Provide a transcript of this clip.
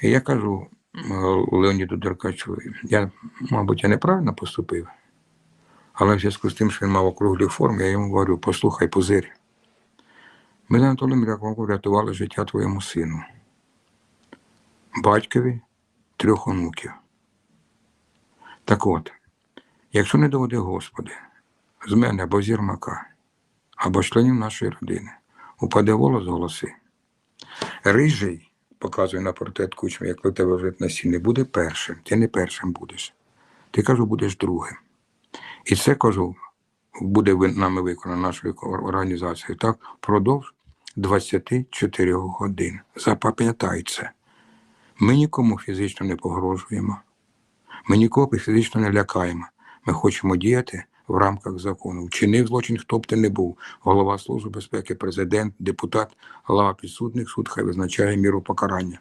І я кажу е, Леоніду Деркачу, я, мабуть, я неправильно поступив, але в зв'язку з тим, що він мав округлі форми, я йому говорю, послухай, пузир. Ми з Анатолієм Яковом врятували життя твоєму сину, батькові трьох онуків. Так от, якщо не доведе Господи, з мене або з Єрмака, або членів нашої родини, упаде волос голоси. Рижий, показує на портрет кучми, як у тебе вже на стіні, буде першим. Ти не першим будеш. Ти кажу, будеш другим. І це кажу, буде нами виконано нашою організацією так, впродовж 24 годин. Запам'ятай це. Ми нікому фізично не погрожуємо. Ми нікого фізично не лякаємо. Ми хочемо діяти в рамках закону. Вчинив злочин, хто б ти не був. Голова Служби безпеки, президент, депутат, голова підсудних, суд хай визначає міру покарання.